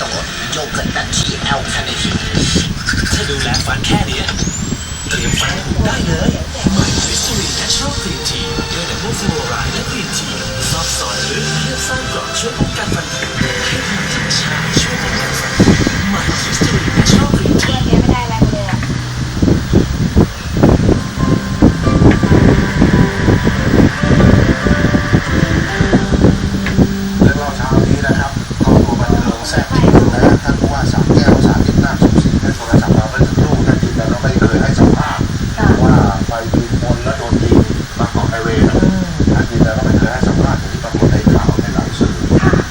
ต้องอดโยเกิร์ตดัชชี่แอลคาเนทีถ้าดูแลฟันแค่นี้เตรียมฟันได้เลยใหม่ฟิสซูรีแนชั่นกรีนทีด้วยดับเบิลฟลูออไรด์และกรีนทีซอฟต์ซอยลึกเพื่อสร้างกรอบช่วยป้องกันฟันผุให้ดูธรรมชาติช่วยป้องกันฟันผุใหม่ฟิสตูรีแนชชั่นกรีนที เรียนเนี้ยไม่ได้อะไรเลยอะ เรื่องเล่าเช้านี้นะครับครอบครัวบันเทิงแซ่บจริงนะท่านผู้ว่าสามแก้วสาธิตนาคสุขศรีได้โทรศัพท์มาเมื่อสักครู่ท่านยืนยันว่าไม่เคยให้สัมภาษณ์ว่าไปยิงคนแล้วโดนยิงบางกอกไฮเวย์นะท่านยืนยันว่าไม่ เคยให้สัมภาษณ์อย่างที่ปรวจในข่าวในหลายสื่อ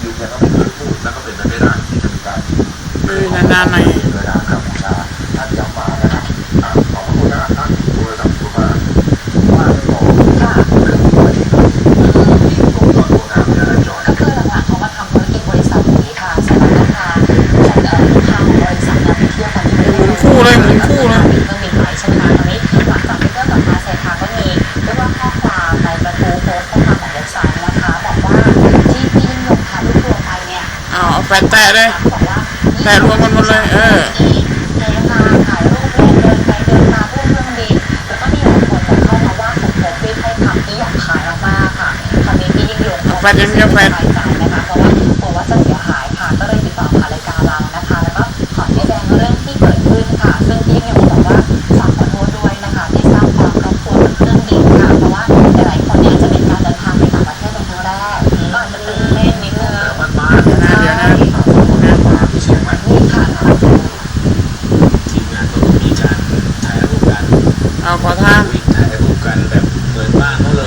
ยืนยันว่าไม่เคยพูดแล้วก็เป็นไปไม่ได้ที่จะมีการงเอนานๆใน แฟนแตะเลยแตะรวมกันหมดเลย เออเดินมาถ่ายรูปเล่นเดินไปเดินมาพวกเครื่องบินแล้วก็มีหลายคนแบบเข้ามาว่าผมผมด้วยถ้อยคำที่หยาบคายมากค่ะคราวนี้พี่ยิ่งยงแฟนยังแฟนสบายนะคะเพราะว่ากลัวว่าจะเสียหายค่ะก็เลยติดต่อผ่านรายการเรานะคะ แล้วก็ขอชี้แจงเรื่องที่เกิดขึ้นค่ะ ซึ่งพี่ยิ่งบอกว่าฝากขอโทษด้วยนะคะ ที่สร้างความรบกวนบนเครื่องบินค่ะ เพราะว่าหลายๆคนเนี่ยจะเป็นการเดินทางไปต่างประเทศเป็นครั้งแรกก็อาจจะตื่นเต้นนิดนึงมัน เอาขอทานถ่ายรูปกันแบบเปิดบ้านเขาเลย